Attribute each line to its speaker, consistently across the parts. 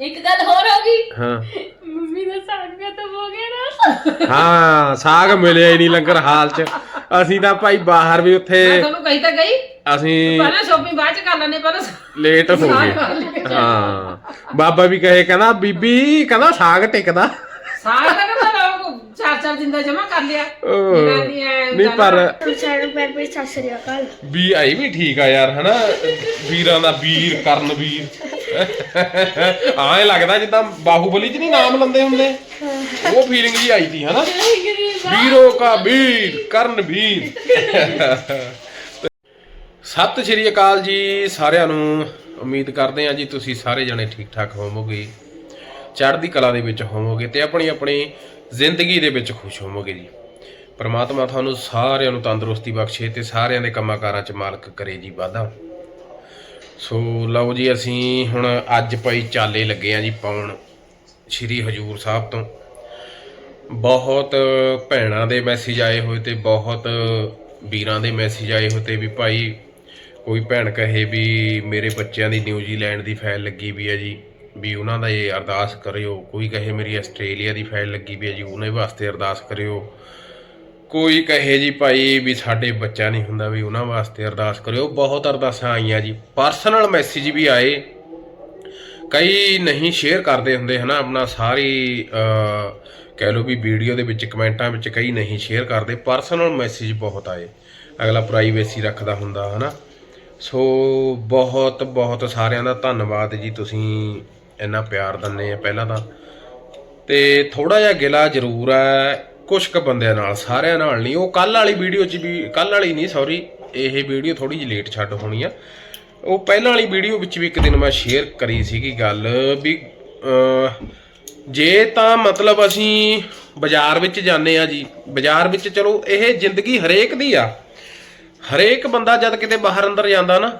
Speaker 1: ਇੱਕ ਗੱਲ ਹੋਰ ਹੋ ਗਈ।
Speaker 2: ਹਾਂ।
Speaker 1: ਮੰਮੀ ਦਾ ਸਾਗ ਖਤਮ ਹੋ ਗਿਆ ਨਾ।
Speaker 2: ਹਾਂ ਸਾਗ ਮਿਲਿਆ ਹੀ ਨਹੀਂ ਲੰਗਰ ਹਾਲ ਚ। ਅਸੀਂ ਤਾਂ ਭਾਈ ਬਾਹਰ ਵੀ
Speaker 3: ਮੈਂ
Speaker 2: ਉੱਥੇ
Speaker 3: ਤੁਹਾਨੂੰ ਕਹੀ ਤਾਂ ਗਈ।
Speaker 2: ਅਸੀਂ
Speaker 3: ਪਹਿਲਾਂ ਸ਼ੋਪਿੰਗ ਬਾਅਦ ਚ ਕਰ ਲੈਣੇ ਪਹਿਲਾਂ
Speaker 2: ਲੇਟ ਹੋ ਗਏ। ਹਾਂ। ਬਾਬਾ ਵੀ ਕਹੇ ਕਹਿੰਦਾ ਬੀਬੀ ਕਹਿੰਦਾ ਸਾਗ ਟਿਕਦਾ।
Speaker 3: ਸਾਗ ਤਾਂ ਕਹਿੰਦਾ ਚਾਰ ਚਾਰ ਦਿਨ ਦਾ ਜਮਾ ਕਰ ਲਿਆ।
Speaker 2: ਉਹ,
Speaker 3: ਇਹਨਾਂ ਦੀ ਐਂ
Speaker 2: ਨਹੀਂ ਪਰ
Speaker 4: ਸਾਰੂ ਪੈਰ ਪੇ ਸਤਿ ਸ੍ਰੀ ਅਕਾਲ।
Speaker 2: ਵੀ ਆਈ ਵੀ ਠੀਕ ਆ ਯਾਰ ਹਨਾ? ਵੀਰਾਂ ਦਾ ਵੀਰ ਕਰਨ ਵੀਰ ਆਏ ਲੱਗਦਾ ਜਿੱਦਾਂ ਬਾਹੂਬਲੀ ਚ ਨਹੀਂ ਨਾਮ ਲੰਦੇ ਹੁੰਦੇ। ਉਹ ਫੀਲਿੰਗ ਜੀ ਆਈ ਸੀ ਹਨਾ? ਵੀਰੋ ਕਾ ਵੀਰ ਕਰਨ ਵੀਰ ਸਤਿ ਸ਼੍ਰੀ ਅਕਾਲ ਜੀ ਸਾਰਿਆਂ ਨੂੰ। ਉਮੀਦ ਕਰਦੇ ਹਾਂ ਜੀ ਤੁਸੀਂ ਸਾਰੇ ਜਣੇ ਠੀਕ ਠਾਕ ਹੋਵੋਗੇ। ਚੜ੍ਹਦੀ ਕਲਾ ਦੇ ਵਿੱਚ ਹੋਵੋਗੇ ਤੇ ਆਪਣੀ ਆਪਣੀ ਜ਼ਿੰਦਗੀ ਦੇ ਵਿੱਚ ਖੁਸ਼ ਹੋਵੋਗੇ ਜੀ। ਪਰਮਾਤਮਾ ਤੁਹਾਨੂੰ ਸਾਰਿਆਂ ਨੂੰ ਤੰਦਰੁਸਤੀ ਬਖਸ਼ੇ ਤੇ ਸਾਰਿਆਂ ਦੇ ਕੰਮਾਂ ਕਾਰਾਂ 'ਚ ਮਾਲਕ ਕਰੇ ਜੀ ਵਾਧਾ। ਸੋ ਲਓ ਜੀ, ਅਸੀਂ ਹੁਣ ਅੱਜ ਪਈ ਚਾਲੇ ਲੱਗੇ ਆ ਜੀ ਪਾਉਣ ਸ਼੍ਰੀ ਹਜੂਰ ਸਾਹਿਬ ਤੋਂ। ਬਹੁਤ ਭੈਣਾਂ ਦੇ ਮੈਸੇਜ ਆਏ ਹੋਏ ਤੇ ਬਹੁਤ ਵੀਰਾਂ ਦੇ ਮੈਸੇਜ ਆਏ ਹੋਏ ਤੇ ਵੀ ਭਾਈ ਕੋਈ ਭੈਣ ਕਹੇ ਵੀ ਮੇਰੇ ਬੱਚਿਆਂ ਦੀ ਨਿਊਜ਼ੀਲੈਂਡ ਦੀ ਫਾਈਲ ਲੱਗੀ ਵੀ ਹੈ ਜੀ। ਵੀ ਉਹਨਾਂ ਦਾ ਇਹ ਅਰਦਾਸ ਕਰਿਓ। ਕੋਈ ਕਹੇ ਮੇਰੀ ਆਸਟ੍ਰੇਲੀਆ ਦੀ ਫਾਈਲ ਲੱਗੀ ਵੀ ਹੈ ਜੀ, ਉਹਨਾਂ ਵਾਸਤੇ ਅਰਦਾਸ ਕਰਿਓ। ਕੋਈ ਕਹੇ ਜੀ ਭਾਈ ਵੀ ਸਾਡੇ ਬੱਚਾ ਨਹੀਂ ਹੁੰਦਾ ਵੀ ਉਹਨਾਂ ਵਾਸਤੇ ਅਰਦਾਸ ਕਰਿਓ। ਬਹੁਤ ਅਰਦਾਸਾਂ ਆਈਆਂ ਜੀ। ਪਰਸਨਲ ਮੈਸੇਜ ਵੀ ਆਏ। ਕਈ ਨਹੀਂ ਸ਼ੇਅਰ ਕਰਦੇ ਹੁੰਦੇ, ਹਨਾ? ਆਪਣਾ ਸਾਰੀ ਕਹਿ ਲਓ ਵੀ ਵੀਡੀਓ ਦੇ ਵਿੱਚ, ਕਮੈਂਟਾਂ ਵਿੱਚ ਕਈ ਨਹੀਂ ਸ਼ੇਅਰ ਕਰਦੇ। ਪਰਸਨਲ ਮੈਸੇਜ ਬਹੁਤ ਆਏ। ਅਗਲਾ ਪ੍ਰਾਈਵੇਸੀ ਰੱਖਦਾ ਹੁੰਦਾ, ਹਨਾ? ਸੋ, ਬਹੁਤ ਬਹੁਤ ਸਾਰਿਆਂ ਦਾ ਧੰਨਵਾਦ ਜੀ ਤੁਸੀਂ ਇੰਨਾ ਪਿਆਰ ਦਿੰਦੇ ਆ ਪਹਿਲਾਂ ਤਾਂ। ਤੇ ਥੋੜਾ ਜਿਹਾ ਗਿਲਾ ਜ਼ਰੂਰ ਹੈ ਕੁਝ ਕੁ ਬੰਦਿਆਂ ਨਾਲ, ਸਾਰਿਆਂ ਨਾਲ ਨਹੀਂ। ਉਹ ਕੱਲ ਵਾਲੀ ਵੀਡੀਓ 'ਚ ਵੀ ਕੱਲ ਵਾਲੀ ਨਹੀਂ ਸੌਰੀ ਇਹ ਵੀਡੀਓ ਥੋੜੀ ਜਿਹੀ ਲੇਟ ਛੱਡ ਹੋਣੀ ਆ। ਉਹ ਪਹਿਲਾਂ ਵਾਲੀ ਵੀਡੀਓ ਵਿੱਚ ਵੀ ਇੱਕ ਦਿਨ ਮੈਂ ਸ਼ੇਅਰ ਕਰੀ ਸੀਗੀ ਗੱਲ ਵੀ ਜੇ ਤਾਂ ਮਤਲਬ ਅਸੀਂ ਬਾਜ਼ਾਰ ਵਿੱਚ ਜਾਂਦੇ ਆ ਜੀ, ਬਾਜ਼ਾਰ ਵਿੱਚ ਚਲੋ, ਇਹ ਜ਼ਿੰਦਗੀ ਹਰੇਕ ਦੀ ਆ। ਹਰੇਕ ਬੰਦਾ ਜਦ ਕਿਤੇ ਬਾਹਰ ਅੰਦਰ ਜਾਂਦਾ ਨਾ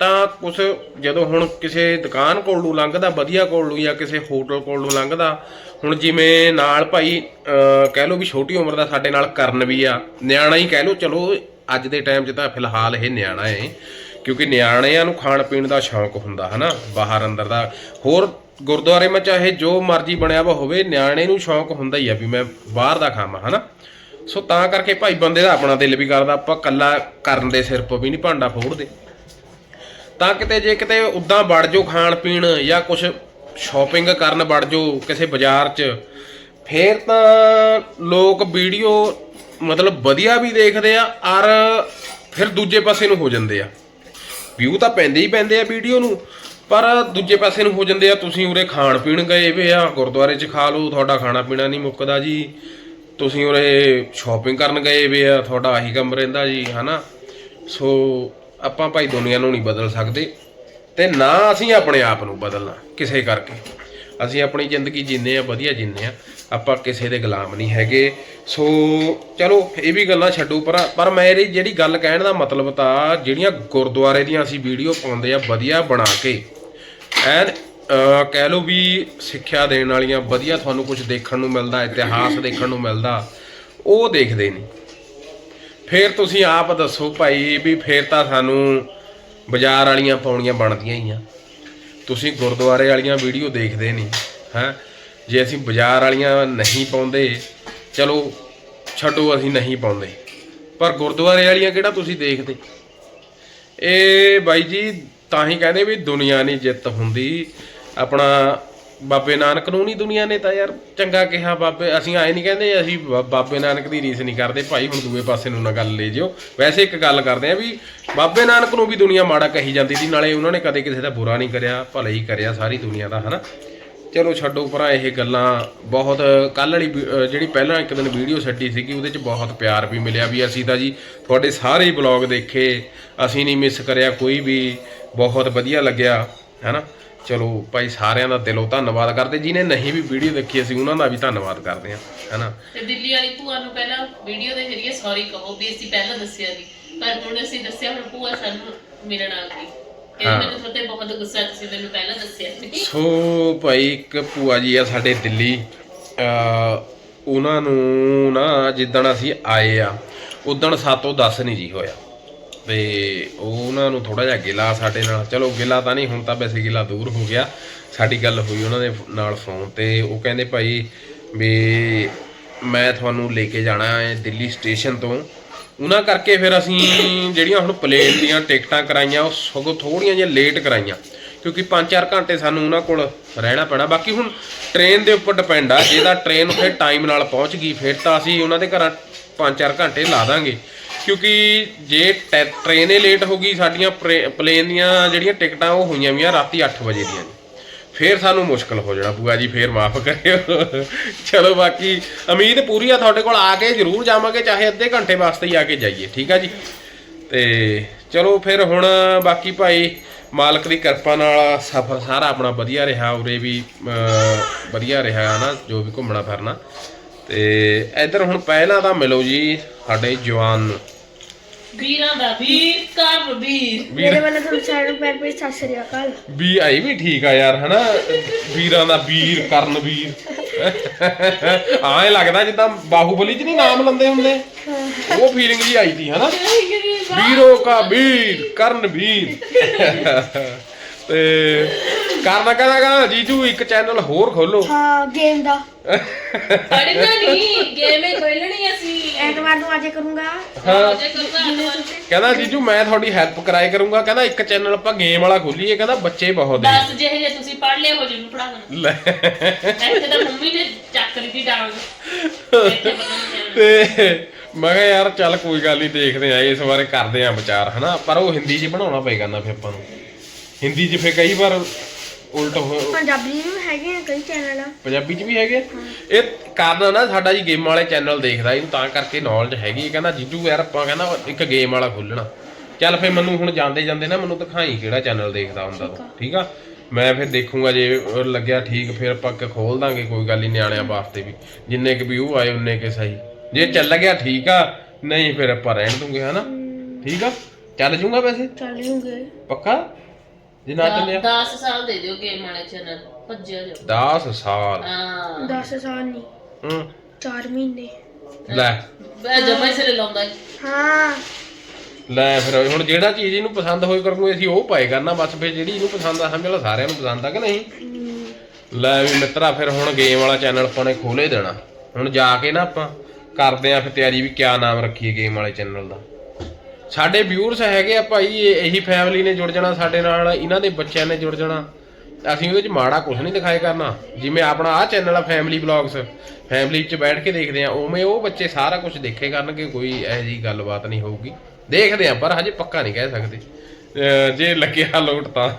Speaker 2: ਤਾਂ ਕੁਛ ਜਦੋਂ ਹੁਣ ਕਿਸੇ ਦੁਕਾਨ ਕੋਲ ਨੂੰ ਲੰਘਦਾ, ਵਧੀਆ ਕੋਲ ਨੂੰ ਜਾਂ ਕਿਸੇ ਹੋਟਲ ਕੋਲ ਨੂੰ ਲੰਘਦਾ, ਹੁਣ ਜਿਵੇਂ ਨਾਲ ਭਾਈ ਕਹਿ ਲਓ ਵੀ ਛੋਟੀ ਉਮਰ ਦਾ ਸਾਡੇ ਨਾਲ ਕਰਨ ਵੀ ਆ, ਨਿਆਣਾ ਹੀ ਕਹਿ ਲਓ, ਚਲੋ ਅੱਜ ਦੇ ਟਾਈਮ 'ਚ ਤਾਂ ਫਿਲਹਾਲ ਇਹ ਨਿਆਣਾ ਹੈ ਕਿਉਂਕਿ ਨਿਆਣਿਆਂ ਨੂੰ ਖਾਣ ਪੀਣ ਦਾ ਸ਼ੌਂਕ ਹੁੰਦਾ, ਹਨਾ, ਬਾਹਰ ਅੰਦਰ ਦਾ। ਹੋਰ ਗੁਰਦੁਆਰੇ ਮੈਂ ਚਾਹੇ ਜੋ ਮਰਜ਼ੀ ਬਣਿਆ ਵਾ ਹੋਵੇ, ਨਿਆਣੇ ਨੂੰ ਸ਼ੌਂਕ ਹੁੰਦਾ ਹੀ ਆ ਵੀ ਮੈਂ ਬਾਹਰ ਦਾ ਖਾਵਾਂ, ਹਨਾ। ਸੋ ਤਾਂ ਕਰਕੇ ਭਾਈ ਬੰਦੇ ਦਾ ਆਪਣਾ ਦਿਲ ਵੀ ਕਰਦਾ, ਆਪਾਂ ਕੱਲਾ ਕਰਨ ਦੇ ਸਿਰ ਪੋ ਵੀ ਨਹੀਂ ਭਾਂਡਾ ਫੋੜਦੇ। ਤਾਂ ਕਿਤੇ ਜੇ ਕਿਤੇ ਉਦਾਂ ਵੜ ਜਾਓ ਖਾਣ ਪੀਣ ਜਾਂ ਕੁਝ ਸ਼ਾਪਿੰਗ ਕਰਨ ਵੜ ਜਾਓ ਕਿਸੇ ਬਾਜ਼ਾਰ 'ਚ, ਫੇਰ ਤਾਂ ਲੋਕ ਵੀਡੀਓ ਮਤਲਬ ਵਧੀਆ ਵੀ ਦੇਖਦੇ ਆ, ਔਰ ਫਿਰ ਦੂਜੇ ਪਾਸੇ ਨੂੰ ਹੋ ਜਾਂਦੇ ਆ। ਵਿਊ ਤਾਂ ਪੈਂਦੇ ਹੀ ਪੈਂਦੇ ਆ ਵੀਡੀਓ ਨੂੰ, ਪਰ ਦੂਜੇ ਪਾਸੇ ਨੂੰ ਹੋ ਜਾਂਦੇ ਆ, ਤੁਸੀਂ ਉਰੇ ਖਾਣ ਪੀਣ ਗਏ ਵੇ ਆ, ਗੁਰਦੁਆਰੇ 'ਚ ਖਾ ਲਓ, ਤੁਹਾਡਾ ਖਾਣਾ ਪੀਣਾ ਨਹੀਂ ਮੁੱਕਦਾ ਜੀ। ਤੁਸੀਂ ਉਰੇ ਸ਼ਾਪਿੰਗ ਕਰਨ ਗਏ ਵੇ ਆ, ਤੁਹਾਡਾ ਆਹੀ ਕੰਮ ਰਹਿੰਦਾ ਜੀ, ਹਨਾ? ਸੋ ਆਪਾਂ ਭਾਈ ਦੁਨੀਆ ਨੂੰ ਨਹੀਂ ਬਦਲ ਸਕਦੇ ਤੇ ਨਾ ਅਸੀਂ ਆਪਣੇ ਆਪ ਨੂੰ ਬਦਲਣਾ ਕਿਸੇ ਕਰਕੇ। ਅਸੀਂ ਆਪਣੀ ਜ਼ਿੰਦਗੀ ਜੀਨੇ ਆ ਵਧੀਆ ਜੀਨੇ ਆ, ਆਪਾਂ ਕਿਸੇ ਦੇ ਗੁਲਾਮ ਨਹੀਂ ਹੈਗੇ। ਸੋ ਚਲੋ, ਇਹ ਵੀ ਗੱਲਾਂ ਛੱਡੋ ਪਰ ਪਰ ਮੇਰੀ ਜਿਹੜੀ ਗੱਲ ਕਹਿਣ ਦਾ ਮਤਲਬ ਤਾਂ ਜਿਹੜੀਆਂ ਗੁਰਦੁਆਰੇ ਦੀਆਂ ਅਸੀਂ ਵੀਡੀਓ ਪਾਉਂਦੇ ਆ ਵਧੀਆ ਬਣਾ ਕੇ। ਐਨ ਕਹਿ ਲਓ ਵੀ ਸਿੱਖਿਆ ਦੇਣ ਵਾਲੀਆਂ ਵਧੀਆ ਤੁਹਾਨੂੰ ਕੁਝ ਦੇਖਣ ਨੂੰ ਮਿਲਦਾ, ਇਤਿਹਾਸ ਦੇਖਣ ਨੂੰ ਮਿਲਦਾ, ਉਹ ਦੇਖਦੇ ਨਹੀਂ ਫਿਰ ਤੁਸੀਂ ਆਪ ਦੱਸੋ ਭਾਈ ਵੀ ਫਿਰ ਤਾਂ ਸਾਨੂੰ ਬਾਜ਼ਾਰ ਵਾਲੀਆਂ ਪਾਉਣੀਆਂ ਬਣਦੀਆਂ ਹੀ ਆ। ਤੁਸੀਂ ਗੁਰਦੁਆਰੇ ਵਾਲੀਆਂ ਵੀਡੀਓ ਦੇਖਦੇ ਨਹੀਂ, ਹੈ? ਜੇ ਅਸੀਂ ਬਾਜ਼ਾਰ ਵਾਲੀਆਂ ਨਹੀਂ ਪਾਉਂਦੇ, ਚਲੋ ਛੱਡੋ ਅਸੀਂ ਨਹੀਂ ਪਾਉਂਦੇ। ਪਰ ਗੁਰਦੁਆਰੇ ਵਾਲੀਆਂ ਕਿਹੜਾ ਤੁਸੀਂ ਦੇਖਦੇ? ਇਹ ਬਾਈ ਜੀ ਤਾਂ ਹੀ ਕਹਿੰਦੇ ਵੀ ਦੁਨੀਆ ਨਹੀਂ ਜਿੱਤ ਹੁੰਦੀ। ਆਪਣਾ ਬਾਬੇ ਨਾਨਕ ਨੂੰ ਨਹੀਂ ਦੁਨੀਆ ਨੇ ਤਾਂ ਯਾਰ ਚੰਗਾ ਕਿਹਾ ਬਾਬੇ, ਅਸੀਂ ਆਏ ਨਹੀਂ ਕਹਿੰਦੇ, ਅਸੀਂ ਬਾ- ਬਾਬੇ ਨਾਨਕ ਦੀ ਰੀਸ ਨਹੀਂ ਕਰਦੇ, ਭਾਈ ਹੁਣ ਦੂਏ ਪਾਸੇ ਨੂੰ ਨਾ ਗੱਲ ਲੈ ਜਿਓ। ਵੈਸੇ ਇੱਕ ਗੱਲ ਕਰਦੇ ਆ ਵੀ ਬਾਬੇ ਨਾਨਕ ਨੂੰ ਵੀ ਦੁਨੀਆ ਮਾੜਾ ਕਹੀ ਜਾਂਦੀ ਸੀ, ਨਾਲੇ ਉਹਨਾਂ ਨੇ ਕਦੇ ਕਿਸੇ ਦਾ ਬੁਰਾ ਨਹੀਂ ਕਰਿਆ, ਭਲਾ ਹੀ ਕਰਿਆ ਸਾਰੀ ਦੁਨੀਆ ਦਾ, ਹਨਾ? ਚਲੋ ਛੱਡੋ ਭਰਾ, ਇਹ ਗੱਲਾਂ ਬਹੁਤ ਕੱਲ ਵਾਲੀ ਵੀ- ਅਹ ਜਿਹੜੀ ਪਹਿਲਾਂ ਇੱਕ ਦਿਨ ਵੀਡੀਓ ਛੱਡੀ ਸੀਗੀ, ਉਹਦੇ 'ਚ ਬਹੁਤ ਪਿਆਰ ਵੀ ਮਿਲਿਆ ਵੀ ਅਸੀਂ ਤਾਂ ਜੀ ਤੁਹਾਡੇ ਸਾਰੇ ਹੀ ਬਲੌਗ ਦੇਖੇ, ਅਸੀਂ ਨਹੀਂ ਮਿਸ ਕਰਿਆ ਕੋਈ ਵੀ, ਬਹੁਤ ਵਧੀਆ ਲੱਗਿਆ, ਹੈਨਾ? ਚਲੋ ਭਾਈ ਸਾਰਿਆਂ ਦਾ ਦਿਲੋਂ ਧੰਨਵਾਦ ਕਰਦੇ ਜਿਹਨੇ ਨਹੀਂ ਵੀ ਵੀਡੀਓ ਦੇਖੀ ਅਸੀਂ ਉਹਨਾਂ ਦਾ ਵੀ ਧੰਨਵਾਦ ਕਰਦੇ ਹਾਂ ਹੈਨਾ?
Speaker 1: ਤੇ ਦਿੱਲੀ ਵਾਲੀ ਭੂਆ ਨੂੰ ਪਹਿਲਾਂ ਵੀਡੀਓ ਦੇ ਜ਼ਰੀਏ ਸੌਰੀ ਕਹੋ ਵੀ ਅਸੀਂ ਪਹਿਲਾਂ ਦੱਸਿਆ ਨਹੀਂ ਪਰ ਹੁਣ ਅਸੀਂ ਦੱਸਿਆ ਹੁਣ ਭੂਆ ਸਾਨੂੰ ਮਿਲਣ ਆ ਗਈ। ਇਹ
Speaker 2: ਹਾਂ।
Speaker 1: ਮੈਨੂੰ ਤੁਹਾਡੇ ਬਹੁਤ ਗੁੱਸਾ ਤੁਸੀਂ ਮੈਨੂੰ ਪਹਿਲਾਂ ਦੱਸਿਆ ਸੀ
Speaker 2: ਸੋ ਭਾਈ ਇੱਕ ਭੂਆ ਜੀ ਆ ਸਾਡੇ ਦਿੱਲੀ ਅ ਉਹਨਾਂ ਨੂੰ ਨਾ ਜਿੱਦਣ ਅਸੀਂ ਆਏ ਆ ਉਦਣ ਸਾਤੋਂ ਦੱਸ ਨਹੀਂ ਜੀ ਹੋਇਆ। ਤੇ ਉਹਨਾਂ ਨੂੰ ਥੋੜਾ ਜਿਹਾ ਗਿਲਾ ਸਾਡੇ ਨਾਲ। ਚਲੋ ਗਿਲਾ ਤਾਂ ਨਹੀਂ, ਹੁਣ ਤਾਂ ਵੈਸੇ ਗਿਲਾ ਦੂਰ ਹੋ ਗਿਆ। ਸਾਡੀ ਗੱਲ ਹੋਈ ਉਹਨਾਂ ਦੇ ਨਾਲ ਫੋਨ ਤੇ। ਉਹ ਕਹਿੰਦੇ ਭਾਈ ਵੀ ਮੈਂ ਤੁਹਾਨੂੰ ਲੈ ਕੇ ਜਾਣਾ ਹੈ ਦਿੱਲੀ ਸਟੇਸ਼ਨ ਤੋਂ। ਉਹਨਾਂ ਕਰਕੇ ਫਿਰ ਅਸੀਂ ਜਿਹੜੀਆਂ ਹੁਣ ਪਲੇਨ ਦੀਆਂ ਟਿਕਟਾਂ ਕਰਾਈਆਂ, ਉਹ ਸਗੋਂ ਥੋੜੀਆਂ ਜਿਹੀਆਂ ਲੇਟ ਕਰਾਈਆਂ। ਕਿਉਂਕਿ 5-4 ਘੰਟੇ ਸਾਨੂੰ ਉਹਨਾਂ ਕੋਲ ਰਹਿਣਾ ਪੈਣਾ। ਬਾਕੀ ਹੁਣ ਟ੍ਰੇਨ ਦੇ ਉੱਪਰ ਡਿਪੈਂਡ ਆ। ਜੇ ਤਾਂ ਟ੍ਰੇਨ ਉੱਥੇ ਟਾਈਮ ਨਾਲ ਪਹੁੰਚ ਗਈ, ਫਿਰ ਤਾਂ ਅਸੀਂ ਉਹਨਾਂ ਦੇ ਘਰਾਂ 5-4 ਘੰਟੇ ਲਾ ਦਾਂਗੇ। ਕਿਉਂਕਿ ਜੇ ਟੈ- ਟ੍ਰੇਨ ਹੀ ਲੇਟ ਹੋ ਗਈ ਸਾਡੀਆਂ ਪ੍ਰੇ- ਪਲੇਨ ਦੀਆਂ ਜਿਹੜੀਆਂ ਟਿਕਟਾਂ ਉਹ ਹੋਈਆਂ ਵੀਆਂ ਰਾਤੀ 8 ਵਜੇ ਦੀਆਂ ਨੇ ਫੇਰ ਸਾਨੂੰ ਮੁਸ਼ਕਲ ਹੋ ਜਾਣਾ ਭੂਆ ਜੀ ਫੇਰ ਮਾਫ ਕਰਿਓ। ਚਲੋ ਬਾਕੀ ਉਮੀਦ ਪੂਰੀ ਆ ਤੁਹਾਡੇ ਕੋਲ ਆ ਕੇ ਜ਼ਰੂਰ ਜਾਵਾਂਗੇ ਚਾਹੇ ਅੱਧੇ ਘੰਟੇ ਵਾਸਤੇ ਹੀ ਆ ਕੇ ਜਾਈਏ ਠੀਕ ਆ ਜੀ? ਤੇ ਚਲੋ ਫਿਰ ਹੁਣ ਬਾਕੀ ਭਾਈ ਮਾਲਕ ਦੀ ਕਿਰਪਾ ਨਾਲ ਸਫ਼ਰ ਸਾਰਾ ਆਪਣਾ ਵਧੀਆ ਰਿਹਾ ਉਰੇ ਵੀ ਅਹ, ਵਧੀਆ ਰਿਹਾ ਨਾ ਜੋ ਵੀ ਘੁੰਮਣਾ ਫਿਰਨਾ ਤੇ ਇੱਧਰ ਹੁਣ ਪਹਿਲਾਂ ਤਾਂ ਮਿਲੋ ਜੀ ਸਾਡੇ ਜਵਾਨ ਨੂੰ
Speaker 1: ਵੀਰਾਂ ਦਾ ਵੀਰ ਕਰ ਵੀਰ।
Speaker 4: ਮੇਰੇ ਵੱਲੋਂ ਤੁਹਾਨੂੰ ਸਾਰਿਆਂ ਨੂੰ ਪਿਆਰ ਭਰੀ ਸਤਿ ਸ਼੍ਰੀ ਅਕਾਲ।
Speaker 2: ਵੀ ਆਈ ਵੀ ਠੀਕ ਆ ਯਾਰ ਹਨਾ? ਵੀਰਾਂ ਦਾ ਵੀਰ ਕਰਨ ਵੀਰ। ਆਏ ਲੱਗਦਾ ਜਿੱਦਾਂ ਬਾਹੂਬਲੀ 'ਚ ਨਹੀਂ ਨਾਮ ਲੰਦੇ ਹੁੰਦੇ? ਉਹ ਫੀਲਿੰਗ ਜੀ ਆਈ ਸੀ ਹਨਾ? ਵੀਰੋ ਕਾ ਵੀਰ ਕਰਨ ਵੀਰ। ਤੇ ਕਰਨਾ ਕਹਿੰਦਾ ਕਹਿੰਦਾ ਜੀਜੂ ਇੱਕ ਚੈਨਲ ਹੋਰ ਖੋਲੋ।
Speaker 4: ਹਾਂ ਗੇਮ ਦਾ।
Speaker 1: ਪੜਨਾ ਨਹੀਂ ਗੇਮੇ ਖੇਲਣੀ ਅਸੀਂ।
Speaker 4: ਐਤਵਾਰ ਨੂੰ ਆਜੇ ਕਰੂੰਗਾ।
Speaker 2: ਹਾਂ।
Speaker 1: ਜੇ ਕਰੂੰਗਾ
Speaker 2: ਕਹਿੰਦਾ ਜੀਜੂ ਮੈਂ ਤੁਹਾਡੀ ਹੈਲਪ ਕਰਾਏ ਕਰੂੰਗਾ। ਕਹਿੰਦਾ ਇੱਕ ਚੈਨਲ ਆਪਾਂ ਗੇਮ ਵਾਲਾ ਖੋਲੀਏ। ਕਹਿੰਦਾ ਬੱਚੇ ਬਹੁਤ ਨੇ।
Speaker 1: ਦੱਸ ਜਿਹੇ ਜੇ ਤੁਸੀਂ ਪੜ ਲਿਆ ਹੋ ਜਿਹਨੂੰ ਪੜਾ ਦੇਣਾ।
Speaker 2: ਲੈ।
Speaker 1: ਇੱਥੇ ਤਾਂ ਮੰਮੀ ਨੇ ਚੱਕ ਲਈ ਦੀ ਡਾਂਗ
Speaker 2: ਤੇ ਮੈਂ ਕਿਹਾ ਯਾਰ ਚੱਲ ਕੋਈ ਗੱਲ ਨਹੀਂ ਦੇਖਦੇ ਆ ਇਸ ਬਾਰੇ ਕਰਦੇ ਆ ਵਿਚਾਰ ਹਨਾ? ਪਰ ਉਹ ਹਿੰਦੀ 'ਚ ਬਣਾਉਣਾ ਪਏਗਾ ਨਾ ਫਿਰ ਆਪਾਂ ਨੂੰ। ਹਿੰਦੀ 'ਚ ਫਿਰ ਕਈ ਵਾਰ ਉਲਟ ਹੋ
Speaker 4: ਪੰਜਾਬੀ ਵੀ ਹੈਗੇ ਆ ਕਈ ਚੈਨਲ
Speaker 2: ਪੰਜਾਬੀ 'ਚ ਵੀ ਹੈਗੇ ਇਹ ਕਾਰਨ ਨਾ ਸਾਡਾ ਜੀ ਗੇਮ ਵਾਲੇ ਚੈਨਲ ਦੇਖਦਾ ਇਹਨੂੰ ਤਾਂ ਕਰਕੇ ਨੌਲੇਜ ਹੈਗੀ ਇਹ ਕਹਿੰਦਾ ਜੀਜੂ ਯਾਰ ਆਪਾਂ ਕਹਿੰਦਾ ਇੱਕ ਗੇਮ ਵਾਲਾ ਖੋਲਣਾ। ਚੱਲ ਫਿਰ ਮੈਨੂੰ ਹੁਣ ਜਾਂਦੇ ਜਾਂਦੇ ਨਾ ਮੈਨੂੰ ਦਿਖਾਈ ਕਿਹੜਾ ਚੈਨਲ ਦੇਖਦਾ ਹੁੰਦਾ ਤੂੰ ਠੀਕ ਆ। ਮੈਂ ਫਿਰ ਦੇਖੂੰਗਾ ਜੇ ਲੱਗਿਆ ਠੀਕ ਫਿਰ ਆਪਾਂ ਖੋਲ ਦਾਂਗੇ ਕੋਈ ਗੱਲ ਨਹੀਂ ਨਿਆਣਿਆਂ ਵਾਸਤੇ ਵੀ। ਜਿੰਨੇ ਕੁ ਵੀ ਉਹ ਆਏ ਉਨੇ ਕੇ ਸਹੀ। ਜੇ ਚੱਲ ਗਿਆ ਠੀਕ ਆ ਨਹੀਂ ਫਿਰ ਆਪਾਂ ਰਹਿਣ ਦੂੰਗੇ ਹਨਾ? ਠੀਕ ਆ? ਚੱਲ ਜੂੰਗਾ ਵੈਸੇ?
Speaker 4: ਚੱਲ ਜੂਗੇ।
Speaker 2: ਪੱਕਾ? ਜੇ ਨਾ ਚੱਲਿਆ?
Speaker 1: 10 ਸਾਲ ਦੇ ਦਿਓ ਗੇਮ ਵਾਲੇ ਚੈਨਲ ਭੱਜਿਆ ਜਾਓ।
Speaker 2: 10 ਸਾਲ।
Speaker 1: ਹਾਂ।
Speaker 4: 10 ਸਾਲ ਨਹੀਂ
Speaker 2: ਹੂੰ।
Speaker 4: 4 ਮਹੀਨੇ।
Speaker 2: ਲੈ।
Speaker 1: ਬੈ ਜਮਾ ਸਿਰ ਲਾਉਂਦਾ ਈ।
Speaker 4: ਹਾਂ।
Speaker 2: ਲੈ ਫਿਰ ਹੁਣ ਜਿਹੜਾ ਚੀਜ਼ ਇਹਨੂੰ ਪਸੰਦ ਹੋਈ ਕਰੂਗੇ ਅਸੀਂ ਉਹ ਪਾਏ ਕਰਨਾ ਬਸ ਫਿਰ ਜਿਹੜੀ ਇਹਨੂੰ ਪਸੰਦ ਆ ਸਮਝ ਲਓ ਸਾਰਿਆਂ ਨੂੰ ਪਸੰਦ ਆ ਕਿ ਨਹੀਂ? ਲੈ ਵੀ ਮਿੱਤਰਾ ਫਿਰ ਹੁਣ ਗੇਮ ਵਾਲਾ ਚੈਨਲ ਆਪਾਂ ਨੇ ਖੋਲੇ ਦੇਣਾ। ਹੁਣ ਜਾ ਕੇ ਨਾ ਆਪਾਂ ਕਰਦੇ ਆ ਫਿਰ ਤਿਆਰੀ ਵੀ ਕਿਆ ਨਾਮ ਰੱਖੀਏ ਗੇਮ ਵਾਲੇ ਚੈਨਲ ਦਾ। ਸਾਡੇ ਵਿਊਅਰਸ ਹੈਗੇ ਆ ਭਾਈ, ਇਹ- ਇਹੀ ਫੈਮਿਲੀ ਨੇ ਜੁੜ ਜਾਣਾ ਸਾਡੇ ਨਾਲ, ਇਹਨਾਂ ਦੇ ਬੱਚਿਆਂ ਨੇ ਜੁੜ ਜਾਣਾ। ਅਸੀਂ ਉਹਦੇ ਚ ਮਾੜਾ ਕੁਝ ਨਹੀਂ ਦਿਖਾਏ ਕਰਨਾ। ਜਿਵੇਂ ਆਪਣਾ ਆਹ ਚੈਨਲ ਆ ਫੈਮਿਲੀ ਵਲੌਗਸ ਫੈਮਿਲੀ ਚ ਬੈਠ ਕੇ ਦੇਖਦੇ ਆ, ਉਵੇਂ ਉਹ ਬੱਚੇ ਸਾਰਾ ਕੁਝ ਦੇਖੇ ਕਰਨਗੇ, ਕੋਈ ਇਹੋ ਜਿਹੀ ਗੱਲਬਾਤ ਨਹੀਂ ਹੋਊਗੀ। ਦੇਖਦੇ ਆ, ਪਰ ਹਜੇ ਪੱਕਾ ਨਹੀਂ ਕਹਿ ਸਕਦੇ। ਅਹ ਜੇ ਲੱਗਿਆ ਲੋਟ ਤਾਂ।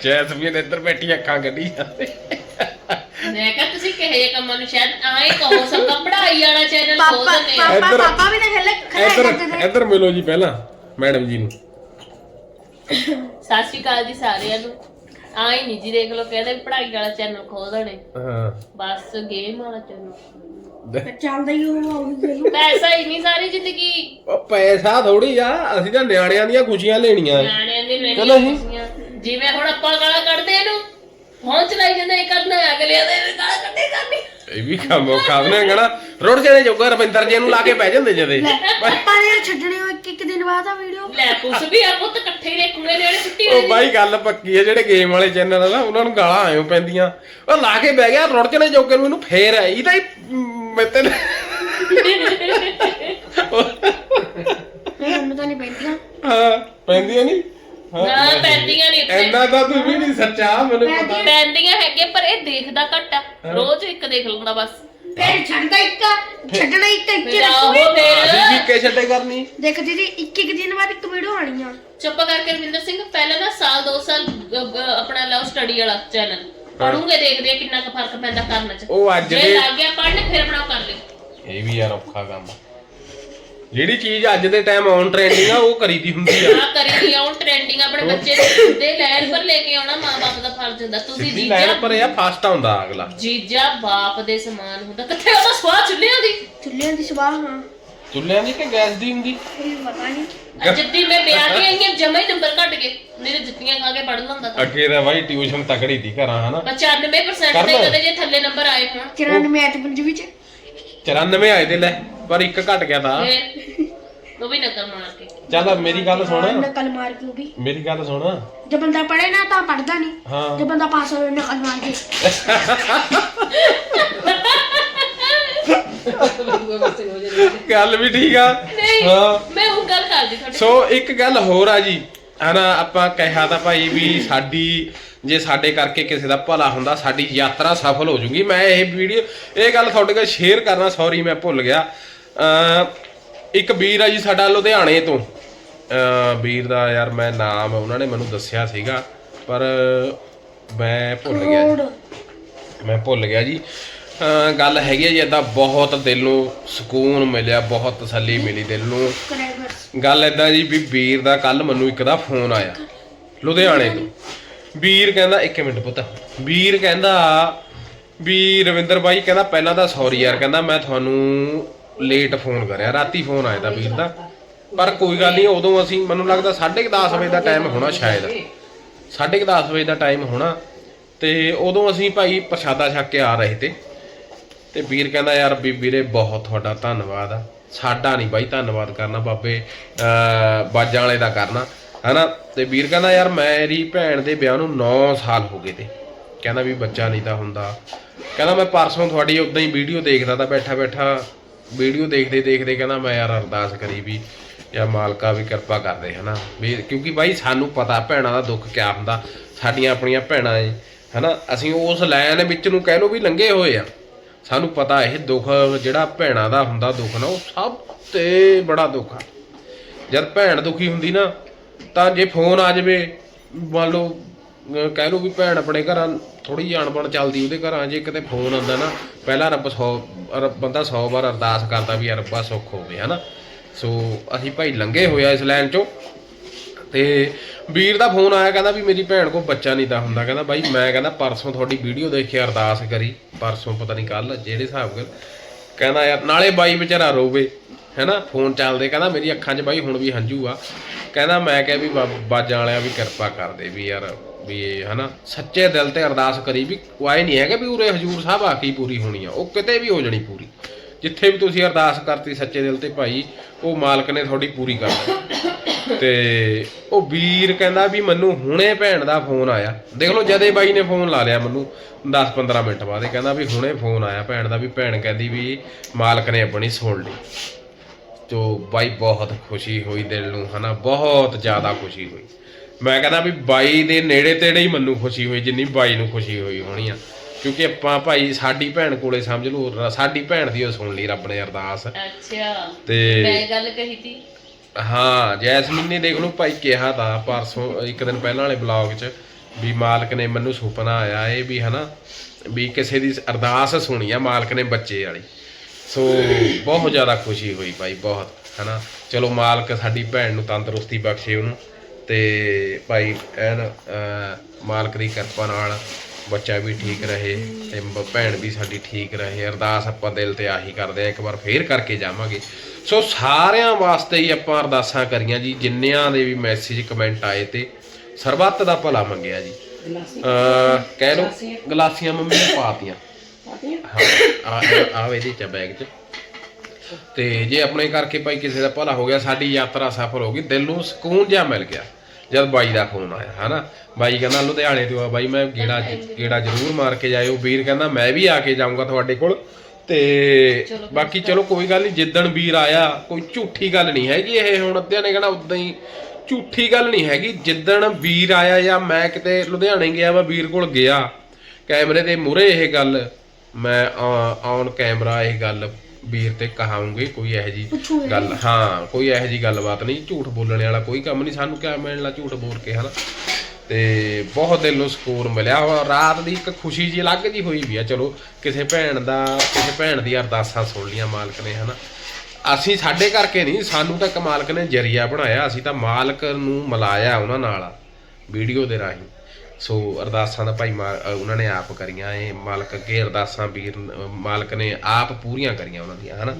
Speaker 2: ਜੈਸਮੀਨ ਇੱਧਰ ਬੈਠੀ ਅੱਖਾਂ ਕੱਢੀ ਜਾਂਦੇ।
Speaker 1: ਮੈਂ ਕਿਹਾ ਕਿਹੇ ਜਿਹੇ ਕੰਮਾਂ ਨੂੰ ਸ਼ਾਇਦ ਆਏ ਕਹੋ ਸਭ ਪੜਾਈ ਵਾਲਾ ਚੈਨਲ ਖੋਲ
Speaker 4: ਪਾਪਾ
Speaker 1: ਦਿੰਦੇ ਆ।
Speaker 4: ਪਾਪਾ
Speaker 2: ਇੱਧਰ-
Speaker 4: ਪਾਪਾ ਵੀ ਤਾਂ ਖੇਲੇ ਖੇਲੇ
Speaker 2: ਇੱਧਰ
Speaker 4: ਕਰਦੇ ਨੇ।
Speaker 2: ਇੱਧਰ ਮਿਲੋ ਜੀ ਪਹਿਲਾਂ ਮੈਡਮ ਜੀ ਨੂੰ।
Speaker 1: ਸਤਿ ਸ਼੍ਰੀ ਅਕਾਲ ਜੀ ਸਾਰਿਆਂ ਨੂੰ। ਆਏ ਨਹੀਂ ਜੀ ਦੇਖ ਲਓ ਕਹਿੰਦੇ ਪੜਾਈ ਵਾਲਾ ਚੈਨਲ ਖੋਲ ਦੇਣੇ।
Speaker 2: ਹਾਂ।
Speaker 1: ਬਸ ਗੇਮ ਵਾਲਾ ਚੈਨਲ
Speaker 4: ਚੱਲਦਾ ਹੀ ਉਹ ਉਹ ਵੀ
Speaker 1: ਪੈਸਾ ਹੀ ਨਹੀਂ ਸਾਰੀ ਜ਼ਿੰਦਗੀ।
Speaker 2: ਉਹ ਪੈਸਾ ਥੋੜੀ ਆ ਅਸੀਂ ਤਾਂ ਨਿਆਣਿਆਂ ਦੀਆਂ ਖੁਸ਼ੀਆਂ ਲੈਣੀਆਂ।
Speaker 1: ਨਿਆਣਿਆਂ ਦੇ
Speaker 2: ਚਲੋ
Speaker 1: ਲੈਣੀਆਂ
Speaker 2: ਜੀ।
Speaker 1: ਖੁਸ਼ੀਆਂ। ਜਿਵੇਂ ਹੁਣ ਆਪਾਂ ਗਾਲਾਂ ਕੱਢਦੇ ਇਹਨੂੰ ਫੋਨ ਚਲਾਈ ਜਾਂਦਾ ਇਹ ਕਰਨਾ ਹੈ ਅਗਲੇ ਦੇ।
Speaker 2: ਇਹ ਵੀ ਕੰਮ ਔਖਾ ਉਹਨੇ ਕਹਣਾ ਰੁੜ ਜਾਣੇ ਜੋਗਾ ਰਵਿੰਦਰ ਜੀ ਨੂੰ ਲਾ ਕੇ ਬਹਿ ਜਾਂਦੇ ਜਦੇ।
Speaker 4: ਪਾਪਾ ਨੇ ਛੱਡਣੇ ਉਹ ਇੱਕ ਇੱਕ ਦਿਨ ਬਾਅਦ ਆ ਵੀਡੀਓ
Speaker 1: ਲੈ ਪੁੱਛ ਵੀ ਆ ਪੁੱਤ ਇਕੱਠੇ ਹੀ ਦੇਖੂਗੇ ਜਿਹੜੇ ਛੁੱਟੀ
Speaker 2: ਉਹ
Speaker 1: ਹੋਈ
Speaker 2: ਬਾਈ ਗੱਲ ਪੱਕੀ ਹੈ ਜਿਹੜੇ ਗੇਮ ਵਾਲੇ ਚੈਨਲ ਆ ਨਾ ਉਹਨਾਂ ਨੂੰ ਗਾਲਾਂ ਆਇਓ ਪੈਂਦੀਆਂ। ਉਹ ਲਾ ਕੇ ਬਹਿ ਗਿਆ ਰੁੜ ਜਾਣੇ ਜੋਗੇ ਨੂੰ ਇਹਨੂੰ ਫੇਰ ਆਈ ਤਾਂ ਮੈਂ ਤੇ
Speaker 4: ਮੈਨੂੰ ਤਾਂ ਨਹੀਂ ਪੈਂਦੀਆਂ
Speaker 2: ਹਾਂ ਪੈਂਦੀਆਂ ਨਹੀਂ।
Speaker 1: ਨਾ ਪੈਂਦੀਆਂ ਨਹੀਂ ਉੱਥੇ
Speaker 2: ਐਨਾ ਤਾਂ ਤੂੰ ਵੀ ਨਹੀਂ ਸੱਚਾ ਮੈਨੂੰ ਪਤਾ।
Speaker 1: ਪੈਂਦੀਆਂ। ਹੈਗੇ ਪਰ ਇਹ ਦੇਖਦਾ ਘੱਟ ਆ। ਰੋਜ਼ ਇੱਕ ਦੇਖ ਲੈਂਦਾ ਬਸ।
Speaker 4: ਫੇਰ ਛੱਡਦਾ ਇੱਕ ਛੱਡਣਾ ਇੱਕ ਇੱਕ
Speaker 2: ਅਸੀਂ
Speaker 1: ਫੇਰ।
Speaker 2: ਵੀ ਕੇ ਛੱਡੇ ਕਰਨੀ।
Speaker 4: ਦੇਖ ਦੀਦੀ ਇੱਕ ਇੱਕ ਦਿਨ ਬਾਅਦ ਇੱਕ ਵੀਡੀਓ ਆਣੀ ਆ।
Speaker 1: ਚੁੱਪ ਕਰਕੇ ਰਵਿੰਦਰ ਸਿੰਘ ਪਹਿਲਾਂ ਨਾ ਸਾਲ ਦੋ ਸਾਲ ਗ- ਗ- ਆਪਣਾ ਲਵ ਸਟੱਡੀ ਵਾਲਾ ਚੈਨਲ ਪੜੂਗੇ ਦੇਖਦੇ ਆ ਕਿੰਨਾ ਕੁ ਫ਼ਰਕ ਪੈਂਦਾ ਕਰਨ ਚ।
Speaker 2: ਉਹ ਅੱਜ
Speaker 1: ਜੇ
Speaker 2: ਦੇ
Speaker 1: ਲੱਗ ਗਿਆ ਪੜਨ ਫਿਰ ਆਪਣਾ ਉਹ ਕਰ ਲਿਓ।
Speaker 2: ਇਹ ਵੀ ਯਾਰ ਔਖਾ ਕੰਮ ਆ। ਜਿਹੜੀ ਚੀਜ਼ ਅੱਜ ਦੇ ਟਾਈਮ ਔਨ ਟ੍ਰੈਂਡਿੰਗ ਆ ਉਹ ਕਰੀਦੀ ਹੁੰਦੀ ਆ।
Speaker 1: ਆ ਕਰੀ ਦੀ ਆਉਂ ਟ੍ਰੈਂਡਿੰਗ ਆਪਣੇ ਬੱਚੇ ਦੇ ਸਿੱਧੇ ਲੈਣ ਪਰ ਲੈ ਕੇ ਆਉਣਾ ਮਾਂ-ਬਾਪ ਦਾ ਫਰਜ਼ ਹੁੰਦਾ। ਤੁਸੀਂ
Speaker 2: ਸਿੱਧੀ ਲਾਈਨ
Speaker 1: ਜੀਜਾ
Speaker 2: ਪਰ ਇਹ ਫਾਸਟ ਆਉਂਦਾ ਅਗਲਾ।
Speaker 1: ਜੀਜਾ ਬਾਪ ਦੇ ਸਮਾਨ ਹੁੰਦਾ। ਕਿੱਥੇ ਉਹਦਾ ਸਵਾਹ ਚੁੱਲ੍ਹਿਆਂ ਦੀ?
Speaker 4: ਚੁੱਲ੍ਹਿਆਂ ਦੀ ਸਵਾਹ ਹਾਂ।
Speaker 2: ਚੁੱਲ੍ਹਿਆਂ ਦੀ ਕਿ ਗੈਸ ਦੀ ਹੁੰਦੀ?
Speaker 4: ਇਹ ਪਤਾ ਨਹੀਂ।
Speaker 1: ਅੱਜ ਜਿੱਦੀ ਮੈਂ ਵਿਆਹ ਕੇ ਆਈ ਹਾਂ ਜਮਾ ਹੀ ਨੰਬਰ ਘਟ ਗਏ। ਮੇਰੇ ਜੁੱਤੀਆਂ ਖਾ ਕੇ ਪੜ ਲੈਂਦਾ। ਤਾਂ
Speaker 2: ਅੱਗੇ ਤਾਂ ਬਾਈ ਟਿਊਸ਼ਨ ਤਕੜੀ ਦੀ ਘਰਾਂ ਹਨਾ?
Speaker 1: 95%
Speaker 2: ਕਰ
Speaker 1: ਤੇ
Speaker 2: ਲਓ।
Speaker 1: ਕਦੇ ਜੇ ਥੱਲੇ ਨੰਬਰ ਆਏ ਹੋਣ।
Speaker 4: 94 ਐਟ ਪੰਜਵੀਂ ਚ।
Speaker 2: 94 ਆਏ ਤੇ ਲੈ। ਪਰ ਇੱਕ ਘਟ ਗਿਆ ਤਾਂ।
Speaker 1: ਉਹ ਵੀ ਨਕਲ ਮਾਰ ਕੇ।
Speaker 2: ਚੱਲ ਮੇਰੀ ਗੱਲ ਸੁਣ।
Speaker 4: ਨਕਲ ਮਾਰ ਕੇ ਉਹ ਵੀ।
Speaker 2: ਮੇਰੀ ਗੱਲ ਸੁਣ।
Speaker 4: ਜੇ ਬੰਦਾ ਪੜੇ ਨਾ ਤਾਂ ਪੜਦਾ ਨਹੀਂ
Speaker 2: ਹਾਂ।
Speaker 4: ਜੇ ਬੰਦਾ ਪਾਸ ਹੋਵੇ ਨਕਲ ਮਾਰ ਕੇ।
Speaker 2: ਗੱਲ ਵੀ ਠੀਕ ਆ।
Speaker 1: ਨਹੀਂ
Speaker 2: ਹਾਂ।
Speaker 1: ਮੈਂ ਉਹ ਗੱਲ ਕਰਦੀ ਤੁਹਾਡੇ
Speaker 2: ਸੋ ਇੱਕ ਗੱਲ ਹੋਰ ਆ ਜੀ। ਹਨਾ ਆਪਾਂ ਕਿਹਾ ਤਾਂ ਭਾਈ ਵੀ ਸਾਡੀ ਜੇ ਸਾਡੇ ਕਰਕੇ ਕਿਸੇ ਦਾ ਭਲਾ ਹੁੰਦਾ ਸਾਡੀ ਯਾਤਰਾ ਸਫਲ ਹੋ ਜੂਗੀ। ਮੈਂ ਇਹ ਵੀਡੀਓ ਇਹ ਗੱਲ ਤੁਹਾਡੇ ਨਾਲ ਸ਼ੇਅਰ ਕਰਨਾ ਸੌਰੀ ਮੈਂ ਭੁੱਲ ਗਿਆ। ਇੱਕ ਵੀਰ ਆ ਜੀ ਸਾਡਾ ਲੁਧਿਆਣੇ ਤੋਂ। ਵੀਰ ਦਾ ਯਾਰ ਮੈਂ ਨਾਮ ਉਹਨਾਂ ਨੇ ਮੈਨੂੰ ਦੱਸਿਆ ਸੀਗਾ ਪਰ ਮੈਂ ਭੁੱਲ ਗਿਆ ਜੀ। ਮੈਂ ਭੁੱਲ ਗਿਆ ਜੀ। ਗੱਲ ਹੈਗੀ ਹੈ ਜੀ ਏਦਾਂ ਬਹੁਤ ਦਿਲ ਨੂੰ ਸਕੂਨ ਮਿਲਿਆ ਬਹੁਤ ਤਸੱਲੀ ਮਿਲੀ ਦਿਲ ਨੂੰ। ਗੱਲ ਏਦਾਂ ਜੀ ਵੀ ਵੀਰ ਦਾ ਕੱਲ ਮੈਨੂੰ ਇੱਕ ਦਾ ਫੋਨ ਆਇਆ ਲੁਧਿਆਣੇ ਤੋਂ। ਵੀਰ ਕਹਿੰਦਾ ਇੱਕ ਮਿੰਟ ਪੁੱਤ। ਵੀਰ ਕਹਿੰਦਾ ਵੀ ਰਵਿੰਦਰ ਬਾਈ ਕਹਿੰਦਾ ਪਹਿਲਾਂ ਤਾਂ ਸੌਰੀ ਯਾਰ ਕਹਿੰਦਾ ਮੈਂ ਤੁਹਾਨੂੰ ਲੇਟ ਫੋਨ ਕਰਿਆ, ਰਾਤੀ ਫੋਨ ਆਇਆ ਦਾ ਵੀਰ ਦਾ। ਪਰ ਕੋਈ ਗੱਲ ਨਹੀਂ, ਉਦੋਂ ਅਸੀਂ, ਮੈਨੂੰ ਲੱਗਦਾ 10:30 ਵਜੇ ਦਾ ਟਾਈਮ ਹੋਣਾ ਸ਼ਾਇਦ। 10:30 ਵਜੇ ਦਾ ਟਾਈਮ ਹੋਣਾ ਤੇ ਉਦੋਂ ਅਸੀਂ ਭਾਈ ਪ੍ਰਸ਼ਾਦਾ ਛਕ ਕੇ ਆ ਰਹੇ ਤੇ। ਤੇ ਵੀਰ ਕਹਿੰਦਾ, ਯਾਰ ਵੀ ਵੀਰੇ ਬਹੁਤ ਤੁਹਾਡਾ ਧੰਨਵਾਦ ਆ। ਸਾਡਾ ਨਹੀਂ ਬਾਈ ਧੰਨਵਾਦ ਕਰਨਾ ਬਾਬੇ ਬਾਜਾਂ ਵਾਲੇ ਦਾ ਕਰਨਾ। ਹਨਾ? ਤੇ ਵੀਰ ਕਹਿੰਦਾ, ਯਾਰ ਮੇਰੀ ਭੈਣ ਦੇ ਵਿਆਹ ਨੂੰ 9 ਸਾਲ ਹੋ ਗਏ ਤੇ। ਕਹਿੰਦਾ ਵੀ ਬੱਚਾ ਨਹੀਂ ਤਾਂ ਹੁੰਦਾ। ਕਹਿੰਦਾ, ਮੈਂ ਪਰਸੋਂ ਤੁਹਾਡੀ ਉਦਾਂ ਹੀ ਵੀਡੀਓ ਦੇਖਦਾ ਤਾਂ ਬੈਠਾ ਬੈਠਾ ਵੀਡੀਓ ਦੇਖਦੇ ਦੇਖਦੇ ਕਹਿੰਦਾ ਮੈਂ ਯਾਰ ਅਰਦਾਸ ਕਰੀ ਵੀ ਯਾ ਮਾਲਕਾ ਵੀ ਕਿਰਪਾ ਕਰਦੇ ਹਨਾ? ਵੀ ਕਿਉਂਕਿ ਬਾਈ ਸਾਨੂੰ ਪਤਾ ਭੈਣਾਂ ਦਾ ਦੁੱਖ ਕਿਆ ਹੁੰਦਾ, ਸਾਡੀਆਂ ਆਪਣੀਆਂ ਭੈਣਾਂ ਏ ਹਨਾ? ਅਸੀਂ ਉਸ ਲਾਈਨ ਵਿੱਚ ਨੂੰ ਕਹਿ ਲਓ ਵੀ ਲੰਘੇ ਹੋਏ ਆ। ਸਾਨੂੰ ਪਤਾ ਇਹ ਦੁੱਖ ਜਿਹੜਾ ਭੈਣਾਂ ਦਾ ਹੁੰਦਾ ਦੁੱਖ ਨਾ, ਉਹ ਸਭ ਤੇ ਬੜਾ ਦੁੱਖ ਆ। ਜਦ ਭੈਣ ਦੁਖੀ ਹੁੰਦੀ ਨਾ, ਤਾਂ ਜੇ ਫੋਨ ਆ ਜਾਵੇ, ਮੰਨ ਲਓ ਕਹਿ ਲਓ ਵੀ ਭੈਣ ਆਪਣੇ ਘਰਾਂ ਥੋੜੀ ਜਿਹੀ ਅਣਬਣ ਚੱਲਦੀ ਉਹਦੇ ਘਰਾਂ ਜੇ ਕਿਤੇ ਫੋਨ ਆਉਂਦਾ ਨਾ, ਪਹਿਲਾਂ ਰੱਬ 100 ਬੰਦਾ 100 ਵਾਰ ਅਰਦਾਸ ਕਰਦਾ ਵੀ ਰੱਬਾ ਸੁੱਖ ਹੋਵੇ, ਹਨਾ? ਸੋ ਅਸੀਂ ਭਾਈ ਲੰਘੇ ਹੋਇਆ ਇਸ ਲਾਈਨ ਚੋਂ ਤੇ ਵੀਰ ਦਾ ਫੋਨ ਆਇਆ, ਕਹਿੰਦਾ ਵੀ ਮੇਰੀ ਭੈਣ ਕੋ ਬੱਚਾ ਨਹੀਂ ਤਾਂ ਹੁੰਦਾ, ਕਹਿੰਦਾ ਬਾਈ ਮੈਂ ਕਹਿੰਦਾ ਪਰਸੋਂ ਤੁਹਾਡੀ ਵੀਡੀਓ ਦੇਖ ਕੇ ਅਰਦਾਸ ਕਰੀ, ਪਰਸੋਂ ਪਤਾ ਨਹੀਂ ਕੱਲ ਜਿਹੜੇ ਹਿਸਾਬ ਨਾਲ, ਕਹਿੰਦਾ ਯਾਰ ਨਾਲੇ ਬਾਈ ਵਿਚਾਰਾ ਰੋਵੇ, ਹੈਨਾ? ਫੋਨ ਚੱਲਦੇ, ਕਹਿੰਦਾ ਮੇਰੀ ਅੱਖਾਂ 'ਚ ਬਾਈ ਹੁਣ ਵੀ ਹੰਝੂ ਆ, ਕਹਿੰਦਾ ਮੈਂ ਕਿਹਾ ਵੀ ਬਾ- ਬਾਜਾਂ ਵਾਲਿਆਂ ਵੀ ਕਿਰਪਾ ਕਰਦੇ ਵੀ ਯਾਰ ਵੀ ਇਹ ਹਨਾ, ਸੱਚੇ ਦਿਲ ਤੇ ਅਰਦਾਸ ਕਰੀ ਵੀ ਕੋਈ ਨਹੀਂ ਹੈਗਾ ਵੀ ਉਰੇ ਹਜੂਰ ਸਾਹਿਬ ਆ ਕੇ ਹੀ ਪੂਰੀ ਹੋਣੀ ਆ, ਉਹ ਕਿਤੇ ਵੀ ਹੋ ਜਾਣੀ ਪੂਰੀ। ਜਿੱਥੇ ਵੀ ਤੁਸੀਂ ਅਰਦਾਸ ਕਰਤੀ ਸੱਚੇ ਦਿਲ ਤੇ ਭਾਈ, ਉਹ ਮਾਲਕ ਨੇ ਤੁਹਾਡੀ ਪੂਰੀ ਕਰ ਦੇਣੀ ਤੇ ਉਹ ਵੀਰ ਕਹਿੰਦਾ ਵੀ ਮੈਨੂੰ ਹੁਣੇ ਭੈਣ ਦਾ ਫੋਨ ਆਇਆ। ਦੇਖ ਲਓ, ਜਦੇ ਬਾਈ ਨੇ ਫੋਨ ਲਾ ਲਿਆ ਮੈਨੂੰ 10-15 ਮਿੰਟ ਬਾਅਦ, ਇਹ ਕਹਿੰਦਾ ਵੀ ਹੁਣੇ ਫੋਨ ਆਇਆ ਭੈਣ ਦਾ ਵੀ, ਭੈਣ ਕਹਿੰਦੀ ਵੀ ਮਾਲਕ ਨੇ ਆਪਣੀ ਸੁਣ ਲਈ। ਤੋ ਬਾਈ ਬਹੁਤ ਖੁਸ਼ੀ ਹੋਈ ਦਿਲ ਨੂੰ, ਹਨਾ, ਬਹੁਤ ਜ਼ਿਆਦਾ ਖੁਸ਼ੀ ਹੋਈ। ਮੈਂ ਕਹਿੰਦਾ ਵੀ ਬਾਈ ਦੇ ਨੇੜੇ ਤੇੜੇ ਹੀ ਮੈਨੂੰ ਖੁਸ਼ੀ ਹੋਈ ਜਿੰਨੀ ਬਾਈ ਨੂੰ ਖੁਸ਼ੀ ਹੋਈ ਹੋਣੀ ਆ। ਕਿਉਂਕਿ ਆਪਾਂ ਭਾਈ ਸਾਡੀ ਭੈਣ ਕੋਲੇ ਸਮਝ ਲਓ ਰ- ਸਾਡੀ ਭੈਣ ਦੀ ਉਹ ਸੁਣ ਲਈ ਰੱਬ ਨੇ ਅਰਦਾਸ।
Speaker 1: ਅੱਛਾ
Speaker 2: ਤੇ
Speaker 1: ਮੈਂ ਗੱਲ ਕਹੀ ਤੀ
Speaker 2: ਹਾਂ ਜੈਸਮੀਨ ਨੇ ਦੇਖ ਲਓ ਭਾਈ ਕਿਹਾ ਤਾਂ ਪਰਸੋਂ ਇੱਕ ਦਿਨ ਪਹਿਲਾਂ ਵਾਲੇ ਬਲੌਗ 'ਚ ਵੀ ਮਾਲਕ ਨੇ ਮੈਨੂੰ ਸੁਪਨਾ ਆਇਆ ਇਹ ਵੀ ਹਨਾ ਵੀ ਕਿਸੇ ਦੀ ਅਰਦਾਸ ਸੁਣੀ ਆ ਮਾਲਕ ਨੇ ਬੱਚੇ ਵਾਲੀ। ਸੋ ਬਹੁਤ ਜ਼ਿਆਦਾ ਖੁਸ਼ੀ ਹੋਈ ਭਾਈ ਬਹੁਤ ਹਨਾ। ਚਲੋ ਮਾਲਕ ਸਾਡੀ ਭੈਣ ਨੂੰ ਤੰਦਰੁਸਤੀ ਬਖਸ਼ੇ ਉਹਨੂੰ। ਤੇ ਭਾਈ ਐਨ ਮਾਲਕ ਦੀ ਕਿਰਪਾ ਨਾਲ ਬੱਚਾ ਵੀ ਠੀਕ ਰਹੇ ਤੇ ਭੈਣ ਵੀ ਸਾਡੀ ਠੀਕ ਰਹੇ। ਅਰਦਾਸ ਆਪਾਂ ਦਿਲ ਤੇ ਆਹੀ ਕਰਦੇ ਆ ਇੱਕ ਵਾਰ ਫੇਰ ਕਰਕੇ ਜਾਵਾਂਗੇ। ਸੋ ਸਾਰਿਆਂ ਵਾਸਤੇ ਹੀ ਆਪਾਂ ਅਰਦਾਸਾਂ ਕਰੀਆਂ ਜੀ ਜਿੰਨਿਆਂ ਦੇ ਵੀ ਮੈਸੇਜ ਕਮੈਂਟ ਆਏ ਤੇ ਸਰਬੱਤ ਦਾ ਭਲਾ ਮੰਗਿਆ ਜੀ। ਕਹਿ ਲਓ ਗਲਾਸੀਆਂ? ਮੰਮੀ ਨੇ ਪਾਤੀਆਂ।
Speaker 3: ਪਾਤੀਆਂ?
Speaker 2: ਹਾਂ ਆ ਆ ਇਹਦੇ ਚ ਬੈਗ ਚ। ਤੇ ਜੇ ਆਪਣੇ ਕਰਕੇ ਭਾਈ ਕਿਸੇ ਦਾ ਭਲਾ ਹੋ ਗਿਆ ਸਾਡੀ ਯਾਤਰਾ ਸਫਲ ਹੋ ਗਈ ਦਿਲ ਨੂੰ ਸਕੂਨ ਜਿਹਾ ਮਿਲ ਗਿਆ ਜਦ ਬਾਈ ਦਾ ਫੋਨ ਆਇਆ ਹਨਾ? ਬਾਈ ਕਹਿੰਦਾ ਲੁਧਿਆਣੇ ਤੋਂ ਆ ਬਾਈ ਮੈਂ ਗੇੜਾ ਗੇੜਾ ਜ਼ਰੂਰ ਮਾਰ ਕੇ ਜਾਇਓ। ਵੀਰ ਕਹਿੰਦਾ ਮੈਂ ਵੀ ਆ ਕੇ ਜਾਊਂਗਾ ਤੁਹਾਡੇ ਕੋਲ। ਤੇ ਬਾਕੀ ਚਲੋ ਕੋਈ ਗੱਲ ਨਹੀਂ ਜਿੱਦਣ ਵੀਰ ਆਇਆ ਕੋਈ ਝੂਠੀ ਗੱਲ ਨਹੀਂ ਹੈਗੀ ਇਹ ਹੁਣ ਅੱਧਿਆਂ ਨੇ ਕਹਿਣਾ ਉਦਾਂ ਹੀ ਝੂਠੀ ਗੱਲ ਨਹੀਂ ਹੈਗੀ ਜਿੱਦਣ ਵੀਰ ਆਇਆ ਜਾਂ ਮੈਂ ਕਿਤੇ ਲੁਧਿਆਣੇ ਗਿਆ ਵਾ ਵੀਰ ਕੋਲ ਗਿਆ ਕੈਮਰੇ ਦੇ ਮੂਹਰੇ ਇਹ ਗੱਲ ਮੈਂ ਔਨ ਕੈਮਰਾ ਇਹ ਗੱਲ ਵੀਰ ਤੇ ਕਹਾਉਂਗੇ ਕੋਈ ਇਹੋ ਜੀ ਗੱਲ ਹਾਂ ਕੋਈ ਇਹੋ ਜੀ ਗੱਲਬਾਤ ਨਹੀਂ ਝੂਠ ਬੋਲਣ ਵਾਲਾ ਕੋਈ ਕੰਮ ਨਹੀਂ ਸਾਨੂੰ ਕਿਆ ਮਿਲਣਾ ਝੂਠ ਬੋਲ ਕੇ ਹਨਾ? ਤੇ ਬਹੁਤ ਦਿਲ ਨੂੰ ਸਕੂਨ ਮਿਲਿਆ ਔਰ ਰਾਤ ਦੀ ਇੱਕ ਖੁਸ਼ੀ ਜੀ ਅਲੱਗ ਜੀ ਹੋਈ ਵੀ ਆ ਚਲੋ ਕਿਸੇ ਭੈਣ ਦਾ ਕਿਸੇ ਭੈਣ ਦੀ ਅਰਦਾਸਾਂ ਸੁਣ ਲੀਆਂ ਮਾਲਕ ਨੇ ਹਨਾ? ਅਸੀਂ ਸਾਡੇ ਕਰਕੇ ਨਹੀਂ ਸਾਨੂੰ ਤਾਂ ਮਾਲਕ ਨੇ ਜਰੀਆ ਬਣਾਇਆ ਅਸੀਂ ਤਾਂ ਮਾਲਕ ਨੂੰ ਮਿਲਾਇਆ ਉਹਨਾਂ ਨਾਲ ਵੀਡੀਓ ਦੇ ਰਾਹੀਂ। ਸੋ ਅਰਦਾਸਾਂ ਦਾ ਭਾਈ ਮਾ- ਉਹਨਾਂ ਨੇ ਆਪ ਕਰੀਆਂ, ਇਹ ਮਾਲਕ ਅੱਗੇ ਅਰਦਾਸਾਂ ਵੀਰ ਮਾਲਕ ਨੇ ਆਪ ਪੂਰੀਆਂ ਕਰੀਆਂ ਉਹਨਾਂ ਦੀਆਂ, ਹਨਾ?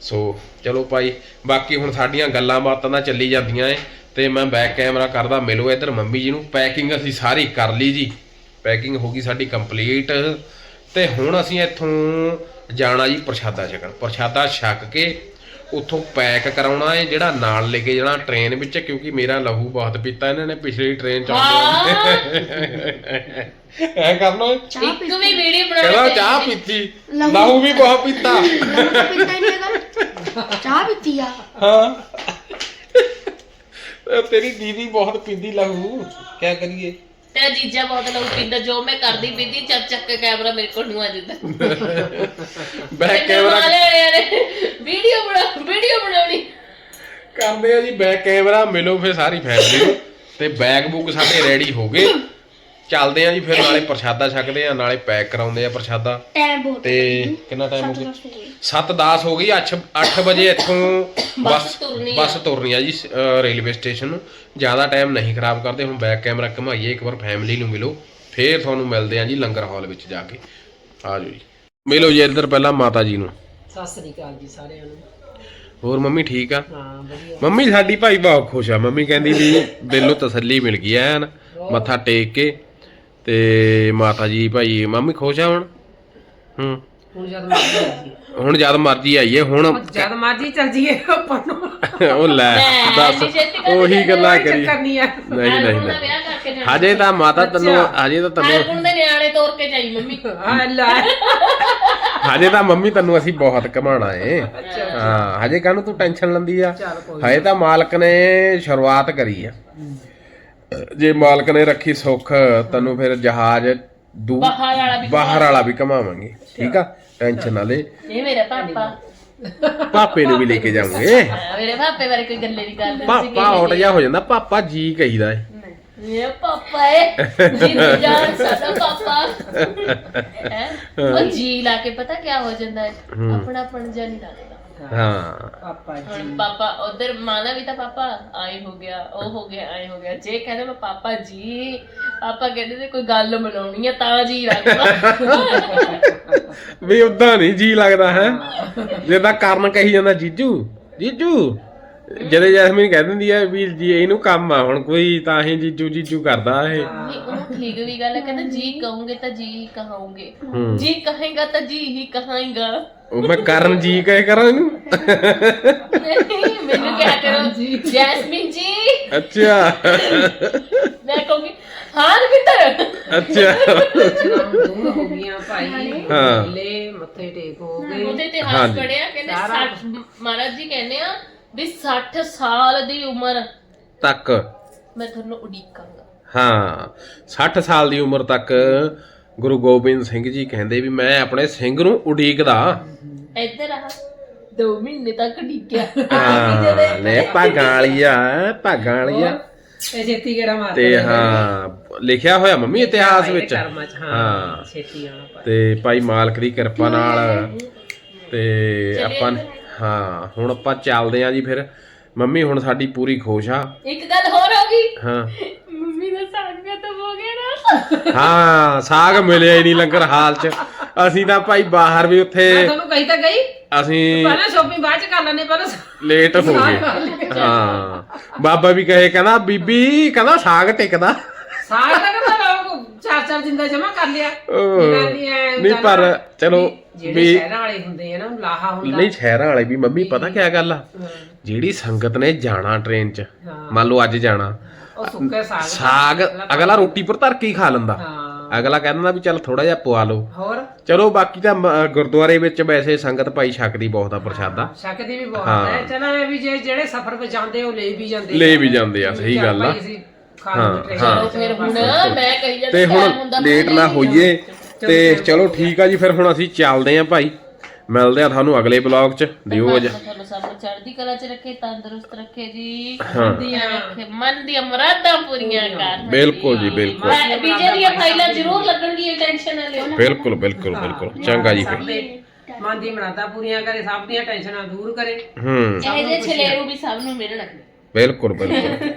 Speaker 2: ਸੋ ਚਲੋ ਭਾਈ, ਬਾਕੀ ਹੁਣ ਸਾਡੀਆਂ ਗੱਲਾਂ ਬਾਤਾਂ ਤਾਂ ਚੱਲੀ ਜਾਂਦੀਆਂ ਏ, ਤੇ ਮੈਂ ਬੈਕ ਕੈਮਰਾ ਕਰਦਾ, ਮਿਲੋ ਇੱਧਰ ਮੰਮੀ ਜੀ ਨੂੰ। ਪੈਕਿੰਗ ਅਸੀਂ ਸਾਰੀ ਕਰ ਲਈ ਜੀ। ਪੈਕਿੰਗ ਹੋ ਗਈ ਸਾਡੀ ਕੰਪਲੀਟ ਤੇ ਹੁਣ ਅਸੀਂ ਇੱਥੋਂ ਜਾਣਾ ਜੀ ਪ੍ਰਸ਼ਾਦਾ ਛਕਣ। ਪ੍ਰਸ਼ਾਦਾ ਛਕ ਕੇ ਉੱਥੋਂ ਪੈਕ ਕਰਾਉਣਾ ਹੈ ਜਿਹੜਾ ਨਾਲ ਲੈ ਕੇ ਜਾਣਾ ਟ੍ਰੇਨ ਵਿੱਚ ਕਿਉਂਕਿ ਮੇਰਾ ਲਹੂ ਬਹੁਤ ਪੀਤਾ ਇਹਨਾਂ ਨੇ ਪਿਛਲੀ ਟ੍ਰੇਨ ਚ ਆਉਂਦੇ ਐ ਕਰਨਾ
Speaker 4: ਚਾਹ
Speaker 1: ਇੱਕ ਵੀ ਵੀਡੀਓ ਬਣਾ
Speaker 2: ਕਹਿੰਦਾ ਚਾਹ ਪੀਤੀ।
Speaker 4: ਲਹੂ-
Speaker 2: ਵੀ ਬਹੁਤ ਪੀਤਾ।
Speaker 4: ਤਾਂ ਚਾਹ ਪੀਤੀ ਆ।
Speaker 2: ਹਾਂ। ਤੇਰੀ ਦੀਦੀ ਬਹੁਤ ਪੀਂਦੀ ਲਹੂ। ਕੀ ਕਰੀਏ?
Speaker 1: ਤੇਰਾ ਜੀਜਾ ਬਹੁਤ ਲੋਕ ਪਿੰਦਾ ਜੋ ਮੈਂ ਕਰਦੀ ਪੀਂਦੀ ਚੱਕ ਚੱਕ ਕੇ ਕੈਮਰਾ ਮੇਰੇ ਕੋਲ ਨੂੰ ਆ ਜਾਂਦਾ।
Speaker 2: ਬੈਕ ਕੈਮਰਾ
Speaker 1: ਵੀਡੀਓ ਬਣਾ ਵੀਡੀਓ ਬਣਾਉਣੀ।
Speaker 2: ਕਰਦੇ ਆ ਜੀ ਬੈਕ ਕੈਮਰਾ ਮਿਲੋ ਫਿਰ ਸਾਰੀ ਫੈਮਿਲੀ ਨੂੰ। ਤੇ ਬੈਗ ਬੁੱਕ ਸਾਡੇ ਰੈਡੀ ਹੋ ਗਏ। ਚੱਲਦੇ ਆ ਜੀ ਫਿਰ ਨਾਲੇ ਪ੍ਰਸ਼ਾਦਾ ਛਕਦੇ ਆ ਨਾਲੇ ਪੈਕ ਕਰਾਉਂਦੇ ਆ ਪ੍ਰਸ਼ਾਦਾ।
Speaker 4: ਟਾਈਮ ਬਹੁਤ
Speaker 2: ਤੇ ਕਿੰਨਾ ਟਾਈਮ ਹੋ ਗਿਆ?
Speaker 4: ਸੱਤ ਦਸ ਹੋ ਗਏ।
Speaker 2: 7:10 ਹੋ ਗਈ 8 8 ਵਜੇ ਇੱਥੋਂ ਬੱਸ
Speaker 1: ਤੁਰਨੀ ਆ।
Speaker 2: ਬੱਸ ਤੁਰਨੀ ਆ ਜੀ ਰੇਲਵੇ ਸਟੇਸ਼ਨ ਨੂੰ। ਜ਼ਿਆਦਾ ਟਾਈਮ ਨਹੀਂ ਖਰਾਬ ਕਰਦੇ ਹੁਣ ਬੈਕ ਕੈਮਰਾ ਘਮਾਈਏ ਇੱਕ ਵਾਰ ਫੈਮਿਲੀ ਨੂੰ ਮਿਲੋ। ਫੇਰ ਤੁਹਾਨੂੰ ਮਿਲਦੇ ਆ ਜੀ ਲੰਗਰ ਹਾਲ ਵਿੱਚ ਜਾ ਕੇ। ਆ ਜਾਓ ਜੀ। ਮਿਲੋ ਜੀ ਇੱਧਰ ਪਹਿਲਾਂ ਮਾਤਾ ਜੀ ਨੂੰ।
Speaker 3: ਸਤਿ ਸ੍ਰੀ ਅਕਾਲ ਜੀ ਸਾਰਿਆਂ ਨੂੰ।
Speaker 2: ਹੋਰ ਮੰਮੀ ਠੀਕ ਆ?
Speaker 3: ਹਾਂ ਵਧੀਆ।
Speaker 2: ਮੰਮੀ ਸਾਡੀ ਭਾਈ ਬਹੁਤ ਖੁਸ਼ ਆ। ਮੰਮੀ ਕਹਿੰਦੀ ਵੀ ਦਿਲੋਂ ਤਸੱਲੀ ਮਿਲ ਗਈ ਐਨ ਮੱਥਾ ਟੇਕ ਕੇ ਤੇ ਮਾਤਾ ਜੀ ਭਾਈ ਮੰਮੀ ਖੁਸ਼ ਆ ਹੁਣ? ਹੂੰ।
Speaker 3: ਹੁਣ ਜਦ ਮਰਜ਼ੀ ਆਈਏ।
Speaker 2: ਹੁਣ ਜਦ ਮਰਜ਼ੀ ਆਈਏ ਹੁਣ
Speaker 3: ਜਦ ਮਰਜ਼ੀ ਚੱਲ ਜੀਏ ਆਪਾਂ ਨੂੰ।
Speaker 2: ਉਹ ਲੈ ਦੱਸ ਉਹੀ ਗੱਲਾਂ ਕਰੀ
Speaker 3: ਨਹੀਂ ਆ।
Speaker 2: ਨਹੀਂ ਹਜੇ ਤਾਂ ਮਾਤਾ ਤੈਨੂੰ ਹਜੇ ਤਾਂ ਤੈਨੂੰ
Speaker 1: ਹਰਗੁਣ ਦੇ ਨਿਆਣੇ ਤੋਰ ਕੇ ਜਾਈ ਮੰਮੀ।
Speaker 3: ਹਾਂ ਲੈ।
Speaker 2: ਹਜੇ ਤਾਂ ਮੰਮੀ ਤੈਨੂੰ ਅਸੀਂ ਬਹੁਤ ਕਮਾਣਾ ਏ। ਹਾਂ ਹਜੇ ਕਾਹਨੂੰ ਤੂੰ ਟੈਨਸ਼ਨ ਲੈਂਦੀ ਆ? ਹਜੇ ਤਾਂ ਮਾਲਕ ਨੇ ਸ਼ੁਰੂਆਤ ਕਰੀ ਆ। ਜੇ ਮਾਲਕ ਨੇ ਰੱਖੀ ਸੁੱਖ ਤੈਨੂੰ ਫਿਰ ਜਹਾਜ਼ ਦੂ
Speaker 1: ਬਾਹਰ ਵਾਲਾ ਵੀ
Speaker 2: ਬਾਹਰ ਵਾਲਾ ਵੀ ਕਮਾਵਾਂਗੇ ਠੀਕ ਆ? ਟੈਨਸ਼ਨ ਨਾ ਲੈ
Speaker 1: ਇਹ ਮੇਰਾ ਪਾਪਾ।
Speaker 2: ਪਾਪੇ ਨੂੰ ਵੀ ਲੈ ਕੇ ਜਾਵਾਂਗੇ।
Speaker 1: ਹਾਂ, ਮੇਰੇ ਪਾਪੇ ਬਾਰੇ ਕੋਈ ਗੱਲੇ ਨਹੀਂ ਕਰਦੇ
Speaker 2: ਪਾਪਾ ਆਉਟ ਜਾ ਹੋ ਜਾਂਦਾ ਪਾਪਾ ਜੀ ਕਹੀਦਾ ਏ।
Speaker 1: ਮੇਰਾ ਪਾਪਾ ਹੈ ਜਿੰਦੂ ਜਾਨ ਸਾਡਾ ਪਾਪਾ। ਹੈ? ਉਹ ਜੀ ਲਾ ਕੇ ਪਤਾ ਕੀ ਹੋ ਜਾਂਦਾ ਹੈ। ਆਪਣਾ ਪਣਜਾ ਨਹੀਂ ਲੱਗਦਾ।
Speaker 2: ਹਾਂ।
Speaker 3: ਪਾਪਾ ਜੀ।
Speaker 1: ਹੁਣ ਪਾਪਾ ਉਧਰ ਮਾਨਾ ਵੀ ਤਾਂ ਪਾਪਾ ਆਏ ਹੋ ਗਿਆ ਉਹ ਹੋ ਗਿਆ ਆਏ ਹੋ ਗਿਆ। ਜੇ ਕਹਿੰਦੇ ਮੈਂ ਪਾਪਾ ਜੀ ਪਾਪਾ ਕਹਿੰਦੇ ਤੇ ਕੋਈ ਗੱਲ ਮਨਾਉਣੀ ਆ ਤਾਂ ਜੀ ਲੱਗਦਾ
Speaker 2: ਵੀ ਉਦਾਂ ਨਹੀਂ ਜੀ ਲੱਗਦਾ ਹੈ? ਜਿੱਦਾਂ ਕਰਨ ਕਹੀ ਜਾਂਦਾ ਜੀਜੂ ਜੀਜੂ। ਜਦੋਂ ਜੈਸਮੀਨ ਕਹਿ ਦਿੰਦੀ ਹੈ ਵੀ ਜੀ ਇਹਨੂੰ ਕੰਮ ਆ ਹੁਣ ਕੋਈ ਤਾਂ ਹੀ ਜੀਜੂ ਜੀਜੂ ਕਰਦਾ ਇਹ।
Speaker 1: ਨਹੀਂ ਉਹ ਠੀਕ ਵੀ ਗੱਲ ਹੈ ਕਹਿੰਦਾ ਜੀ ਕਹੋਗੇ ਤਾਂ ਜੀ ਹੀ ਕਹਾਉਂਗੇ।
Speaker 2: ਹੂੰ।
Speaker 1: ਜੀ ਕਹੇਗਾ ਤਾਂ ਜੀ ਹੀ ਕਹਾਂਗਾ
Speaker 2: ਉਹ ਮੈਂ ਕਰਨ ਜੀ ਕਹੇ ਕਰਾਂ ਇਹਨੂੰ।
Speaker 1: ਨਹੀਂ ਮੈਨੂੰ ਕਿਆ ਕਰੋ। ਜੈਸਮੀਨ ਜੀ।
Speaker 2: ਅੱਛਾ।
Speaker 1: ਮੈਂ ਕਹੂੰਗੀ ਹਾਂ ਰਵਿੰਦਰ।
Speaker 2: ਅੱਛਾ।
Speaker 3: ਹੋ ਗਈਆਂ ਭਾਈ
Speaker 2: ਹਾਂ।
Speaker 3: ਲੈ ਮੱਥੇ ਟੇਕ ਹੋ ਗਏ।
Speaker 1: ਉਹਦੇ ਇਤਿਹਾਸ
Speaker 2: ਹਾਂਜੀ।
Speaker 1: ਪੜਿਆ ਕਹਿੰਦੇ
Speaker 3: ਸਾਰਾ
Speaker 1: 60 ਮਹਾਰਾਜ ਜੀ ਕਹਿੰਦੇ ਆ ਵੀ 60 ਸਾਲ ਦੀ ਉਮਰ
Speaker 2: ਤੱਕ।
Speaker 1: ਮੈਂ ਤੁਹਾਨੂੰ ਉਡੀਕਾਂਗਾ।
Speaker 2: ਹਾਂ 60 ਸਾਲ ਦੀ ਉਮਰ ਤੱਕ ਗੁਰੂ ਗੋਬਿੰਦ ਸਿੰਘ ਜੀ ਕਹਿੰਦੇ ਵੀ ਮੈਂ ਆਪਣੇ ਸਿੰਘ ਨੂੰ ਉਡੀਕਦਾ।
Speaker 1: ਇੱਧਰ ਆ 2 ਮਹੀਨੇ ਤੱਕ
Speaker 2: ਹਾਂ ਲੈ ਭਾਗਾਂ ਵਾਲੀਆ ਭਾਗਾਂ ਵਾਲੀਆ
Speaker 3: ਇਹ ਛੇਤੀ ਗੇੜਾ ਮਾਰ
Speaker 2: ਤੇ ਹਾਂ ਲਿਖਿਆ ਹੋਇਆ ਮੰਮੀ ਇਤਿਹਾਸ ਵਿੱਚ।
Speaker 3: ਹਾਂ ਛੇਤੀ ਆਣਾ
Speaker 2: ਤੇ ਭਾਈ ਮਾਲਕ ਦੀ ਕਿਰਪਾ ਨਾਲ ਤੇ ਆਪਾਂ ਹਾਂ ਹੁਣ ਆਪਾਂ ਚੱਲਦੇ ਆਂ ਜੀ ਫਿਰ। ਮੰਮੀ ਹੁਣ ਸਾਡੀ ਪੂਰੀ ਖੁਸ਼ ਆ।
Speaker 1: ਇੱਕ ਗੱਲ ਹੋਰ ਹੋ ਗਈ।
Speaker 2: ਹਾਂ।
Speaker 1: ਦਾ ਸਾਗ ਖਤਮ ਹੋ ਗਿਆ ਨਾ।
Speaker 2: ਹਾਂ ਸਾਗ ਮਿਲਿਆ ਹੀ ਨਹੀਂ ਲੰਗਰ ਹਾਲ ਚ। ਅਸੀਂ ਤਾਂ ਭਾਈ ਬਾਹਰ ਵੀ ਉੱਥੇ
Speaker 3: ਮੈਂ ਤੁਹਾਨੂੰ ਕਹੀ ਤਾਂ ਗਈ।
Speaker 2: ਅਸੀਂ
Speaker 3: ਪਹਿਲਾਂ ਸ਼ੋਪਿੰਗ ਬਾਅਦ ਚ ਕਰ ਲੈਣੇ ਪਹਿਲਾਂ
Speaker 2: ਲੇਟ ਹੋ ਗਏ। ਹਾਂ। ਬਾਬਾ ਵੀ ਕਹੇ ਕਹਿੰਦਾ ਬੀਬੀ ਕਹਿੰਦਾ ਸਾਗ ਟਿਕਦਾ।
Speaker 3: ਸਾਗ ਤਾਂ ਕਹਿੰਦਾ ਲੋਕ ਚਾਰ ਚਾਰ ਦਿਨ ਦਾ ਜਮਾ ਕਰ ਲਿਆ।
Speaker 2: ਓਹ,
Speaker 3: ਜਨਾਨੀ ਐਂ
Speaker 2: ਨਹੀਂ ਪਰ
Speaker 3: ਨਾ,
Speaker 2: ਚਲੋ
Speaker 3: ਜਿਹੜੇ
Speaker 2: ਵੀ
Speaker 3: ਸ਼ਹਿਰਾਂ ਵਾਲੇ ਹੁੰਦੇ ਆ ਨਾ ਲਾਹਾ ਹੁੰਦਾ।
Speaker 2: ਨਹੀਂ ਸ਼ਹਿਰਾਂ ਵਾਲੇ ਵੀ ਮੰਮੀ ਪਤਾ ਕਿਆ ਗੱਲ ਆ? ਜਿਹੜੀ ਸੰਗਤ ਨੇ ਜਾਣਾ ਟ੍ਰੇਨ 'ਚ
Speaker 3: ਹਾਂ।
Speaker 2: ਮੰਨ ਲਓ ਅੱਜ ਜਾਣਾ
Speaker 3: ਉਹ ਸੁੱਕੇ ਸਾਗ
Speaker 2: ਸਾਗ ਅਗਲਾ ਰੋਟੀ ਪਰ ਧਰ ਕੇ ਹੀ ਖਾ ਲੈਂਦਾ।
Speaker 3: ਹਾਂ।
Speaker 2: ਅਗਲਾ ਕਹਿੰਦਾ ਵੀ ਚੱਲ ਥੋੜਾ ਜਿਹਾ ਪਵਾ ਲਓ।
Speaker 3: ਹੋਰ?
Speaker 2: ਚਲੋ ਬਾਕੀ ਤਾਂ ਮ- ਗੁਰਦੁਆਰੇ ਵਿੱਚ ਵੈਸੇ ਸੰਗਤ ਭਾਈ ਛਕਦੀ ਬਹੁਤ ਆ ਪ੍ਰਸ਼ਾਦਾ।
Speaker 3: ਸ਼ੱਕ ਦੀ ਵੀ ਬਹੁਤ
Speaker 2: ਹਾਂ।
Speaker 3: ਹੈ। ਚਲੋ ਇਹ ਵੀ ਜੇ ਜਿਹੜੇ ਸਫ਼ਰ ਵਿੱਚ ਜਾਂਦੇ ਉਹ ਲੈ ਵੀ ਜਾਂਦੇ
Speaker 2: ਲੈ ਵੀ ਜਾਂਦੇ ਆ ਸਹੀ ਗੱਲ ਆ।
Speaker 3: ਭਾਈ ਅਸੀਂ ਖਾ
Speaker 2: ਹਾਂ,
Speaker 3: ਲਵਾਂਗੇ
Speaker 2: ਹਾਂ।
Speaker 1: ਚਲੋ ਫਿਰ ਹੁਣ ਮੈਂ ਕਹੀ ਜਾਂਦੀ
Speaker 2: ਤੇ ਹੁਣ
Speaker 1: ਹੁੰਦਾ
Speaker 2: ਲੇਟ ਨਾ ਹੋਈਏ ਤੇ ਚਲੋ ਠੀਕ ਆ ਜੀ ਫਿਰ ਹੁਣ ਅਸੀਂ ਚੱਲਦੇ ਆਂ ਭਾਈ। ਮਿਲਦੇ ਆ ਤੁਹਾਨੂੰ ਅਗਲੇ ਬਲੌਗ 'ਚ ਦਿਓ ਅੱਜ।
Speaker 1: ਤੁਹਾਨੂੰ ਸਭ ਨੂੰ ਚੜ੍ਹਦੀ ਕਲਾ 'ਚ ਰੱਖੇ ਤੰਦਰੁਸਤ ਰੱਖੇ ਜੀ।
Speaker 2: ਹਾਂ।
Speaker 1: ਦੀਆਂ ਰੱਖੇ ਮਨ ਦੀਆਂ ਮੁਰਾਦਾਂ ਪੂਰੀਆਂ ਕਰ।
Speaker 2: ਬਿਲਕੁਲ ਜੀ ਬਿਲਕੁਲ।
Speaker 1: ਬੀਜੇ ਦੀਆਂ ਫਾਈਲਾਂ ਜ਼ਰੂਰ ਲੱਗਣਗੀਆਂ ਟੈਨਸ਼ਨ ਨਾ ਲਿਓ।
Speaker 2: ਬਿਲਕੁਲ ਬਿਲਕੁਲ ਬਿਲਕੁਲ। ਚੰਗਾ ਜੀ ਫਿਰ।
Speaker 3: ਮਨ ਦੀ ਮਨਾਤਾ ਪੂਰੀਆਂ ਕਰੇ ਸਭ ਦੀਆਂ ਟੈਨਸ਼ਨਾਂ ਦੂਰ ਕਰੇ।
Speaker 2: ਹੂੰ।
Speaker 1: ਇਹ ਜੇ ਛਲੇਰੂ ਵੀ ਸਭ ਨੂੰ ਮਿਲਣ।
Speaker 2: ਬਿਲਕੁਲ ਬਿਲਕੁਲ।